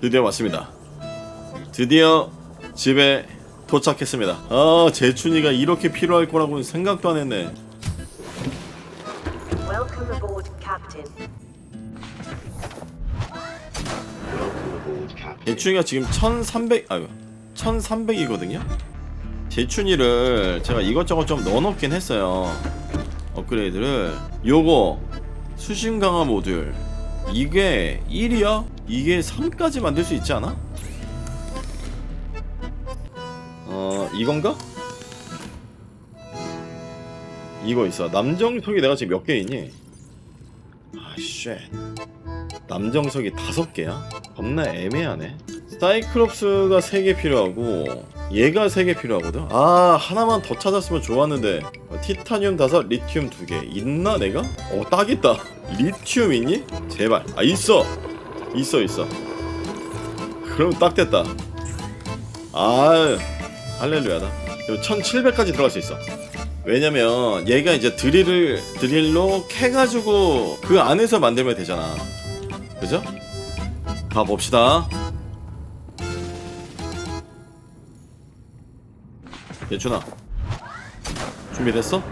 드디어 왔습니다. 드디어 집에 도착했습니다. 아, 제춘이가 이렇게 필요할 거라고는 생각도 안 했네. 제춘이가 지금 1300, 아유, 1300이거든요? 제춘이를 제가 이것저것 좀 넣어놓긴 했어요. 업그레이드를. 요거, 수신 강화 모듈. 이게 1이야? 이게 3까지 만들 수 있지 않아? 어, 이건가? 이거 있어. 남정석이 내가 지금 몇 개 있니? 아, 쉣. 남정석이 다섯 개야? 겁나 애매하네. 사이클롭스가 세개 필요하고 얘가 세개 필요하거든. 아 하나만 더 찾았으면 좋았는데 어, 티타늄 다섯, 리튬 두 개. 있나 내가? 어 딱 있다. 리튬 있니? 제발. 아 있어. 있어 있어. 그럼 딱 됐다. 아 할렐루야다. 1700까지 들어갈 수 있어. 왜냐면 얘가 이제 드릴을 드릴로 캐가지고 그 안에서 만들면 되잖아. 그죠? 가봅시다. 예준아, 준비됐어?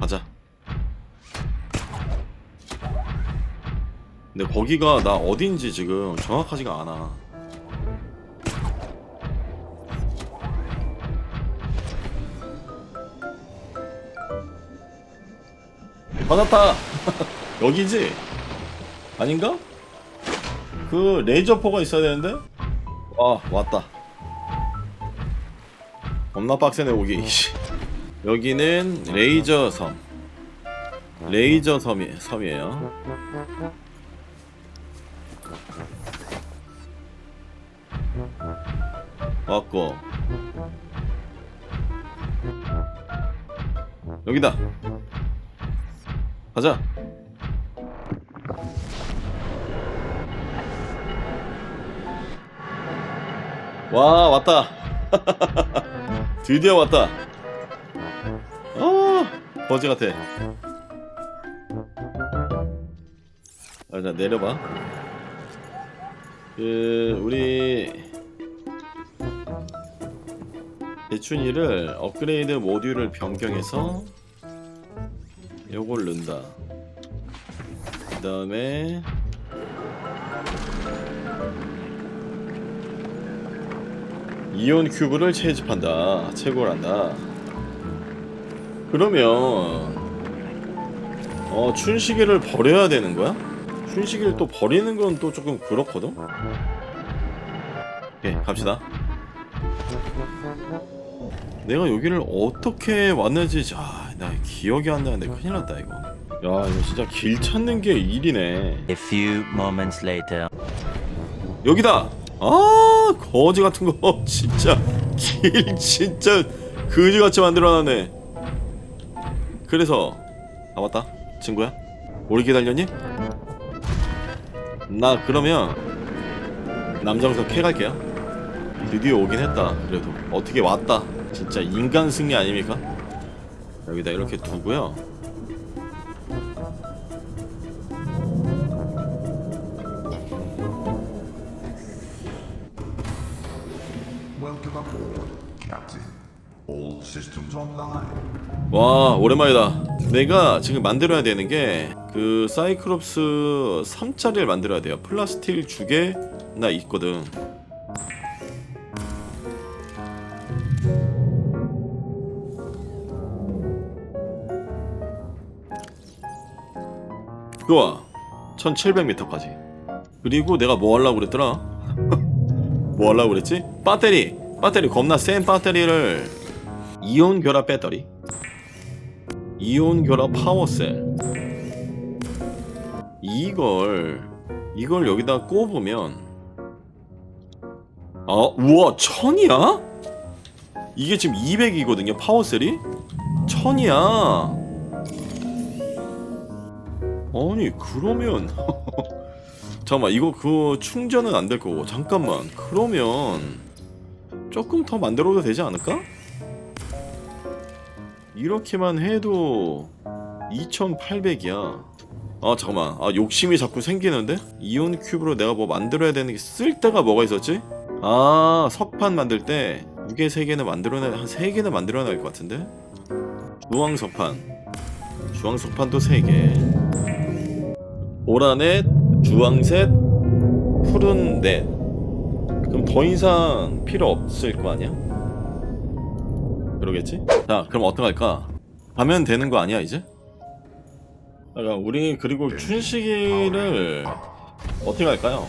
가자. 근데 거기가 나 어딘지 지금 정확하지가 않아. 받았다. 여기지? 아닌가? 그 레이저포가 있어야 되는데? 아 왔다 겁나 빡세네 오기 여기는 레이저 섬 레이저 섬이, 섬이에요 왔고. 여기다. 가자. 와 왔다. 드디어 왔다. 어 거지 같아. 아, 자 내려봐 그 우리 대춘이를 업그레이드 모듈을 변경해서 요걸 넣는다 그 다음에 이온 큐브를 채집한다. 채굴한다. 그러면 어 춘식이를 버려야 되는 거야? 춘식이를 또 버리는 건 또 조금 그렇거든. 오케이 갑시다. 내가 여기를 어떻게 왔는지 아, 나 기억이 안 나는데 큰일 났다 이거. 야 이거 진짜 길 찾는 게 일이네. A few moments later. 여기다. 아 거지 같은 거 진짜 길 진짜 그지같이 만들어놨네. 그래서 아 맞다 친구야 오래 기다렸니? 나 그러면 남정석 캐갈게요. 드디어 오긴 했다. 그래도 어떻게 왔다. 진짜 인간 승리 아닙니까? 여기다 이렇게 두고요. 와 오랜만이다 내가 지금 만들어야 되는 게 그 사이클롭스 3짜리를 만들어야 돼요. 플라스틸 주개 나 있거든. 좋아 1700m까지. 그리고 내가 뭐 하려고 그랬더라? 뭐 하려고 그랬지? 배터리. 배터리 겁나 센 배터리를 이온 결합 배터리. 이온 결합 파워셀 이걸 이걸 여기다 꼽으면 아 우와 천이야? 이게 지금 200이거든요 파워셀이 천이야 아니 그러면 잠깐만 이거 그 충전은 안 될 거고 잠깐만 그러면 조금 더 만들어도 되지 않을까? 이렇게만 해도 2800이야 아 잠깐만 아 욕심이 자꾸 생기는데? 이온 큐브로 내가 뭐 만들어야 되는 게 쓸 데가 뭐가 있었지? 아 석판 만들 때 무게 3개는 만들어내 한 3개는 만들어내야 될것 같은데? 주황 석판 주황 석판도 3개 보라넷 주황색 푸른 넷 그럼 더 이상 필요 없을 거 아니야? 그러겠지? 자 그럼 어떡할까? 가면 되는 거 아니야 이제? 잠깐 우리 그리고 춘식이를 어떻게 할까요?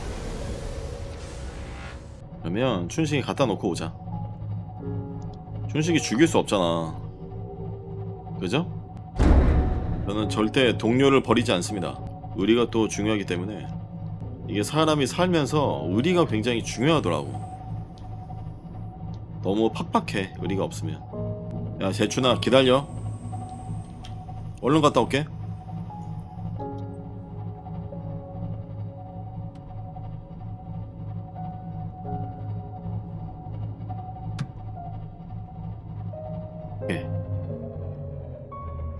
그러면 춘식이 갖다 놓고 오자. 춘식이 죽일 수 없잖아. 그죠? 저는 절대 동료를 버리지 않습니다. 의리가 또 중요하기 때문에. 이게 사람이 살면서 의리가 굉장히 중요하더라고. 너무 팍팍해 의리가 없으면. 야 재춘아 기다려. 얼른 갔다 올게 오케이.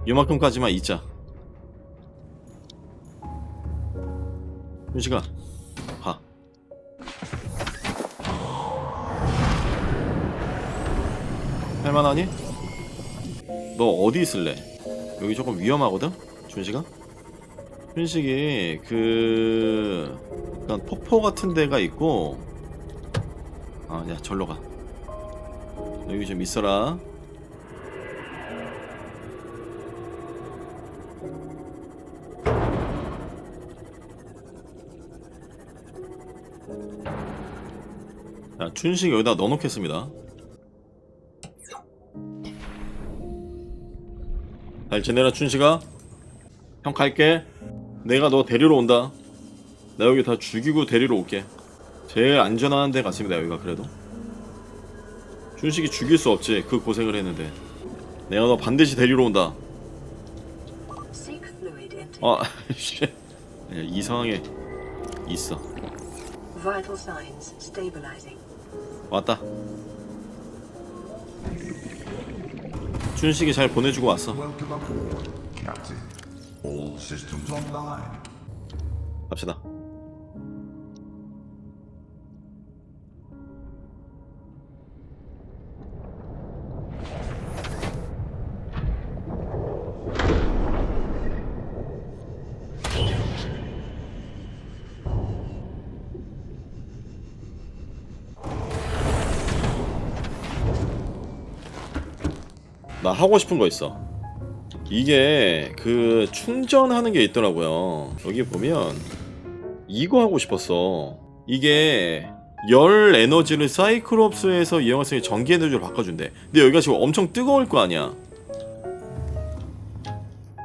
이만큼까지만 있자 윤식아 가 할만하니? 너 어디 있을래? 여기 조금 위험하거든? 준식아? 준식이 그... 약간 폭포 같은 데가 있고 아야 절로 가 여기 좀 있어라 자 춘식 여기다 넣어놓겠습니다. 잘 지내라 춘식아. 형 갈게. 내가 너 데리러 온다. 나 여기 다 죽이고 데리러 올게. 제일 안전한 데 같습니다 여기가 그래도. 춘식이 죽일 수 없지 그 고생을 했는데. 내가 너 반드시 데리러 온다. 아 씨. 야, 이 상황에 있어. Vital signs stabilizing. 왔다 춘식이 잘 보내주고 왔어. 갑시다 나 하고 싶은 거 있어 이게 그 충전하는 게 있더라고요. 여기 보면 이거 하고 싶었어. 이게 열 에너지를 사이클롭스에서 이용할 수 있는 전기 에너지로 바꿔준대. 근데 여기가 지금 엄청 뜨거울 거 아니야.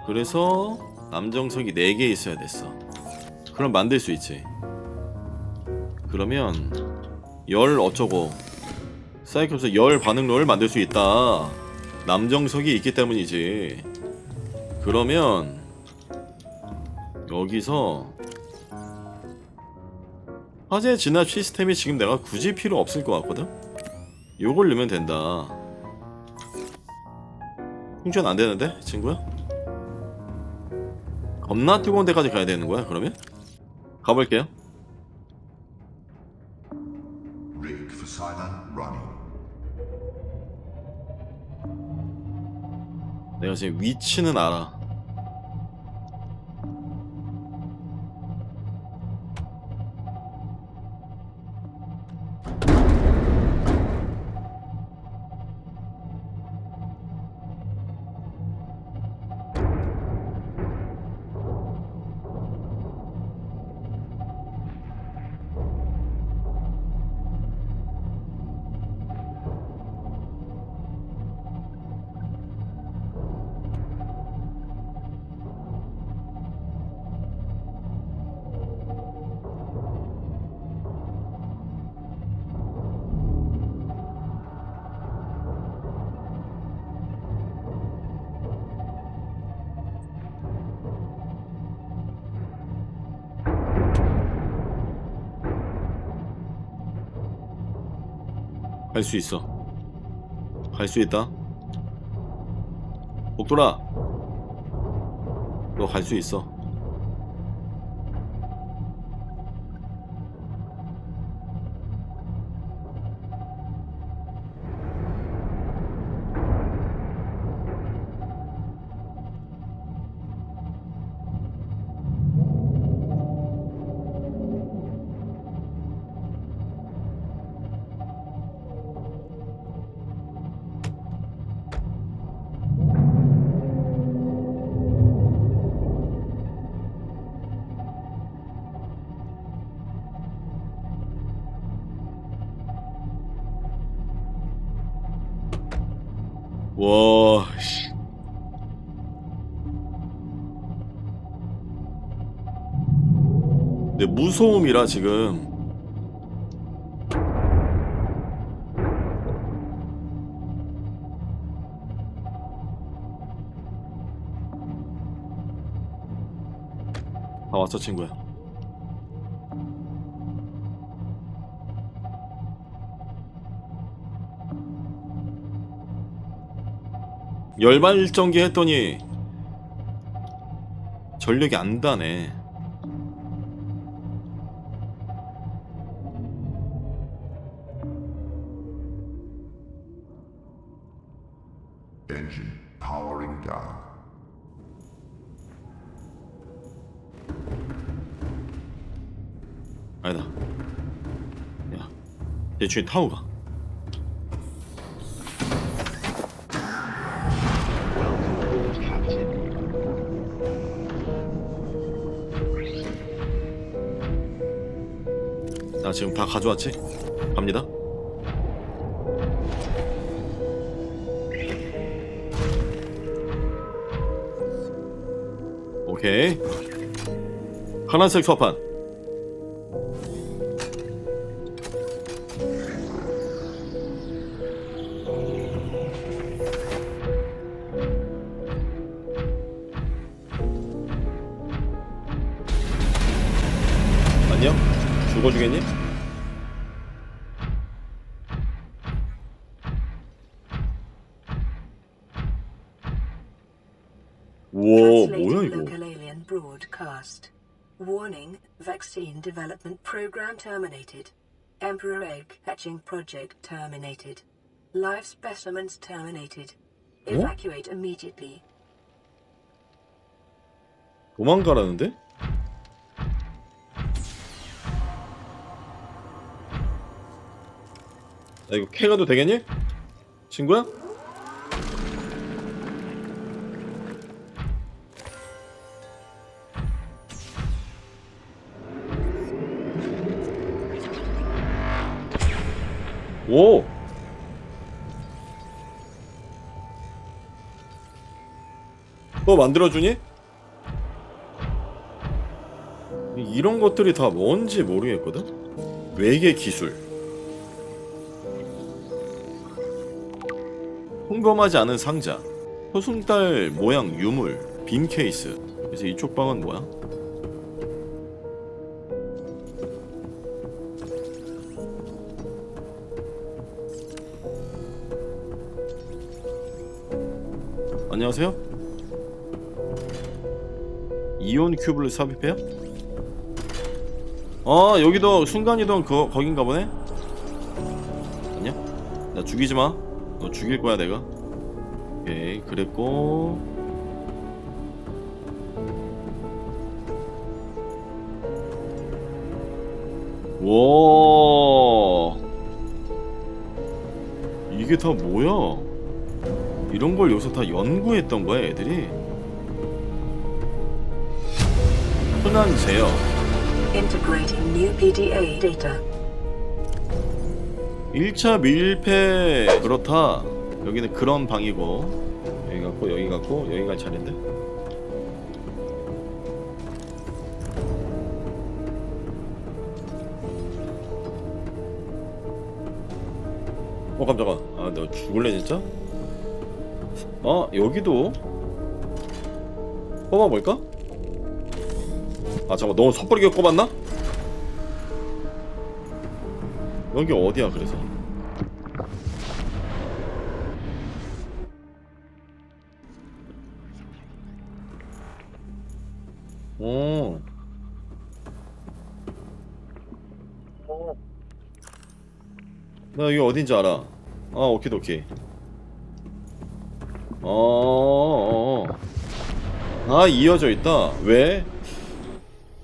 그래서 남정석이 4개 있어야 됐어. 그럼 만들 수 있지. 그러면 열 어쩌고 사이클롭스 열 반응로를 만들 수 있다. 남정석이 있기 때문이지. 그러면 여기서 화재 진압 시스템이 지금 내가 굳이 필요 없을 것 같거든? 요걸 넣으면 된다 충전 안 되는데 친구야? 겁나 뜨거운 데까지 가야 되는 거야 그러면? 가볼게요 내가 지금 위치는 알아 갈 수 있어. 갈 수 있다. 복돌아 너 갈 수 있어 근데 무소음이라 지금. 다 왔어 친구야. 열반일정기 했더니 전력이 안 다네 아니다. 야 대충 타고 가. 나 지금 다 가져왔지? 갑니다. 오케이. 파란색 서판 안녕? 죽어주겠니? 우와 뭐야 이거 broadcast. Warning, vaccine development program terminated. Emperor egg hatching project terminated. Live specimens terminated. Evacuate immediately. 도망가라는데? 야 이거 캐가도 되겠니? 친구야? 오! 또 만들어주니? 이런 것들이 다 뭔지 모르겠거든? 외계 기술 평범하지 않은 상자 소승달 모양 유물 빔 케이스 그래서 이쪽 방은 뭐야? 안녕하세요 이온 큐브를 삽입해요? 어 여기도 순간이동 그 거긴가 보네 아니야? 나 죽이지 마 너 죽일 거야 내가? 오케이 그랬고. 와. 이게 다 뭐야? 이런 걸 여기서 다 연구했던 거야 애들이? 흔한 제어 Integrating new PDA data. 1차 밀폐 그렇다 여기는 그런 방이고 여기 같고 여기 같고 여기가 차례인데 어 깜짝아 아너 죽을래 진짜? 아 여기도 뽑아볼까? 아 잠깐 너무 섣부르게 꼽았나? 여기 어디야 그래서 오. 나 여기 어딘지 알아. 아, 오키도키. 어, 어, 어. 아, 이어져 있다. 왜?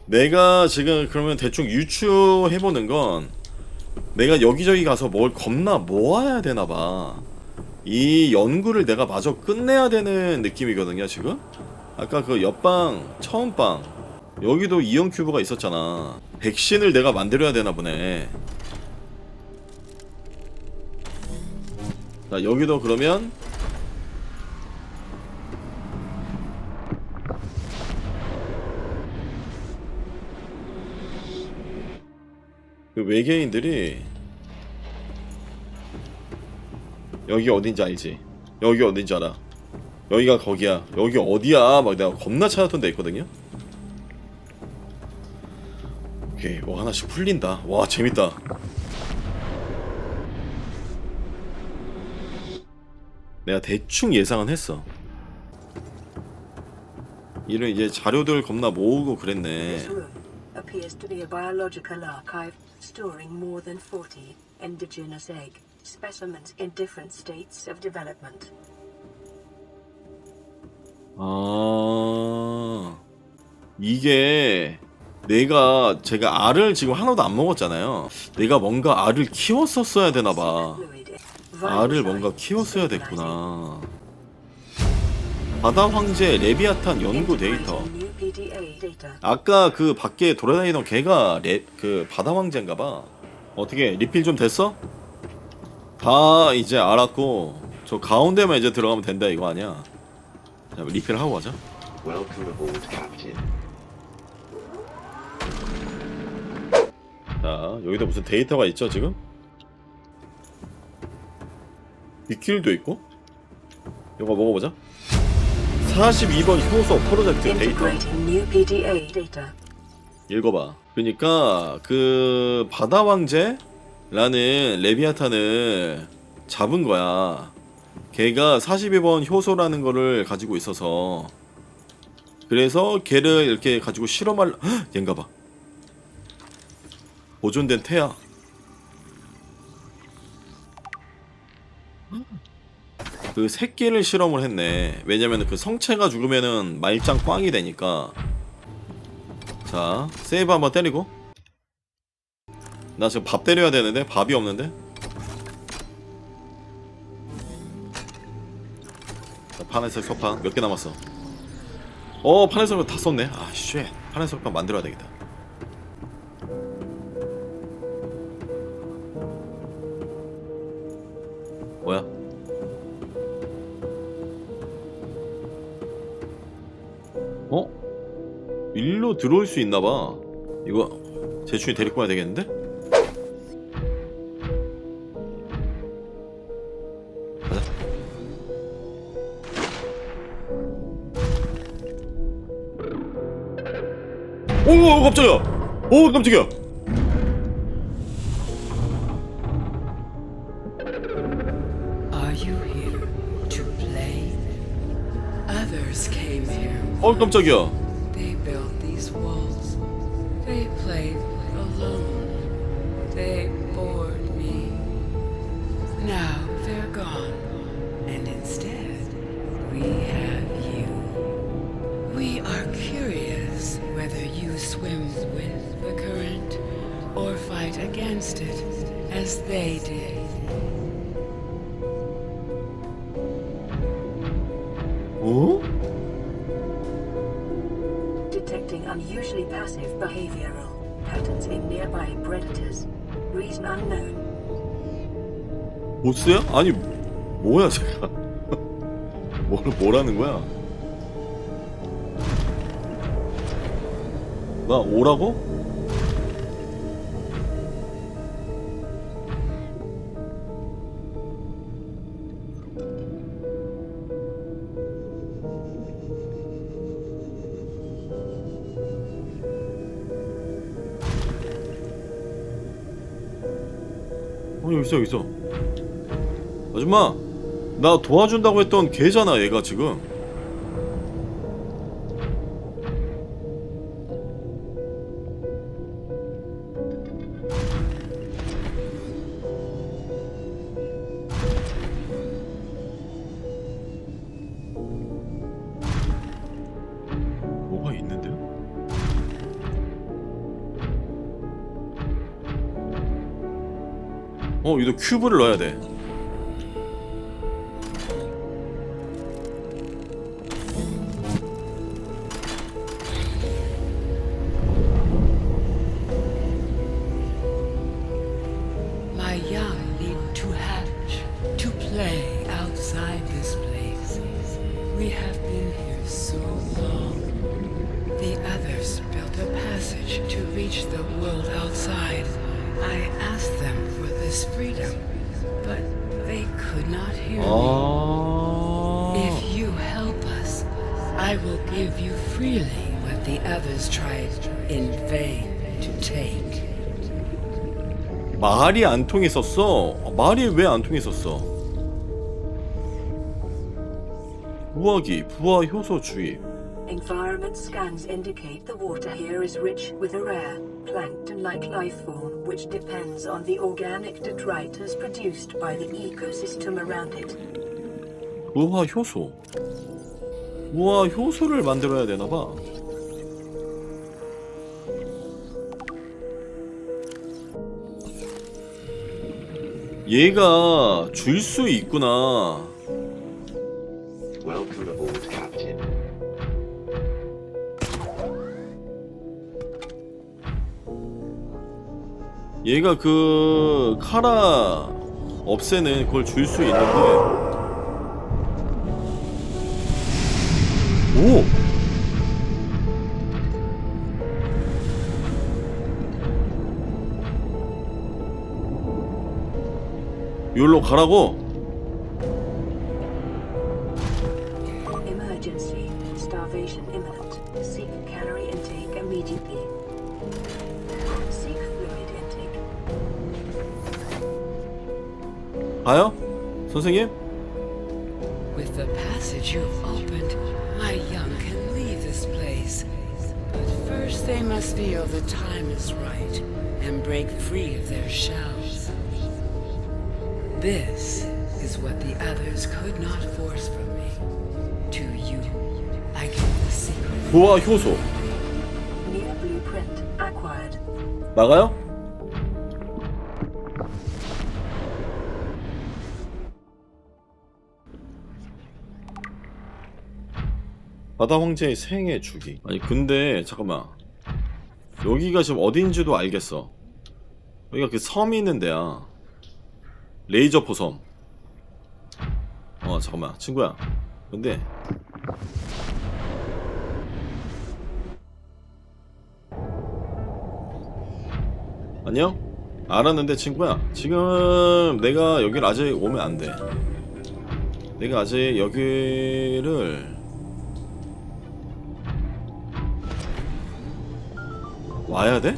내가 지금 그러면 대충 유추해보는 건 내가 여기저기 가서 뭘 겁나 모아야 되나봐. 이 연구를 내가 마저 끝내야 되는 느낌이거든요 지금? 아까 그 옆방 처음방. 여기도 이형 큐브가 있었잖아. 백신을 내가 만들어야 되나 보네. 자 여기도 그러면 그 외계인들이 여기 어딘지 알지? 여기 어딘지 알아? 여기가 거기야. 여기 어디야? 막 내가 겁나 찾았던 데 있거든요. 오케이, 뭐 하나씩 풀린다. 와, 재밌다. 내가 대충 예상은 했어. 이런 이제 자료들 겁나 모으고 그랬네. This room appears to be a biological archive storing more than 40 indigenous egg specimens in different states of development. 아 이게 내가 제가 알을 지금 하나도 안 먹었잖아요. 내가 뭔가 알을 키웠었어야 되나 봐. 알을 뭔가 키웠어야 됐구나. 바다 황제 레비아탄 연구 데이터. 아까 그 밖에 돌아다니던 걔가 레, 그 바다 황제인가 봐. 어떻게 리필 좀 됐어? 다 이제 알았고 저 가운데만 이제 들어가면 된다 이거 아니야? 자 리필 하고 가자. Welcome aboard, Captain. 자 여기도 무슨 데이터가 있죠 지금? 위킬도 있고 이거 먹어보자 42번 효소 프로젝트 데이터 Integrating new PDA data. 읽어봐 그러니까 그 바다 왕제 라는 레비아탄을 잡은 거야. 걔가 42번 효소라는 거를 가지고 있어서. 그래서 걔를 이렇게 가지고 실험할 헉! 얘인가 봐. 보존된 태야 그 새끼를 실험을 했네. 왜냐면 그 성체가 죽으면은 말짱 꽝이 되니까. 자 세이브 한번 때리고 나 지금 밥 때려야 되는데? 밥이 없는데? 자, 파란색 석판 몇 개 남았어? 어 파란색 석판 다 썼네. 아쉣. 파란색 석판 만들어야 되겠다. 뭐야? 어? 일로 들어올 수 있나봐. 이거 제출이 데리고 가야 되겠는데? 오 오, 깜짝이야 오 깜짝이야 Are you here to play? Others came here. 어 깜짝이야 어? Detecting unusually passive behavioral patterns in nearby predators. Reason unknown. 보스야? 아니 뭐야 제가 뭘 뭐라는 거야? 나 오라고? 있어 여기 있어 아줌마 나 도와준다고 했던 걔잖아 얘가 지금 여기도 큐브를 넣어야 돼 this freedom, but they could not hear me. 아. If you help us, I will give you freely what the others tried in vain to take. 말이 안 통했었어. 말이 왜 안 통했었어? 부화기, 부화 효소 주입. Environment scans indicate the water here is rich with a rare, plankton-like life form which depends on the organic detritus produced by the ecosystem around it. 부화 효소. 부화 효소를 만들어야 되나 봐. 얘가 줄 수 있구나. 얘가 그 카라 없애는 그걸 줄 수 있는데 오! 여기로 가라고? Emergency. Starvation imminent. Seek calorie intake immediately. 가요? 선생님? With the passage you've opened, my young can leave this place. But first they must feel the time is right and break free of their shells. This is what the others could not force from me. To you, I give the secret. 부화 효소 New blueprint acquired. 나가요? 바다 황제의 생애 주기. 아니 근데 잠깐만. 여기가 지금 어딘지도 알겠어. 여기가 그 섬이 있는 데야. 레이저 포섬. 어 잠깐만. 친구야. 근데 안녕? 알았는데 친구야. 지금 내가 여길 아직 오면 안돼. 내가 아직 여기를 와야 돼?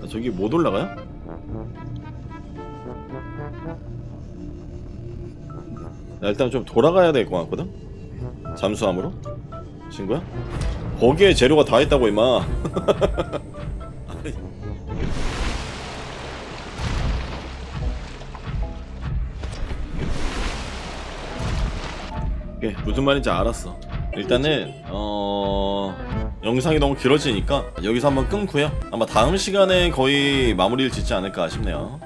나 저기 못 올라가요? 나 일단 좀 돌아가야 될 것 같거든? 잠수함으로? 친구야? 거기에 재료가 다 있다고 임마 오케이, 무슨 말인지 알았어. 일단은 어... 영상이 너무 길어지니까 여기서 한번 끊고요. 아마 다음 시간에 거의 마무리를 짓지 않을까 싶네요.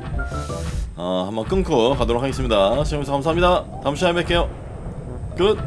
어, 한번 끊고 가도록 하겠습니다. 시청해주셔서 감사합니다. 다음 시간에 뵐게요. 끝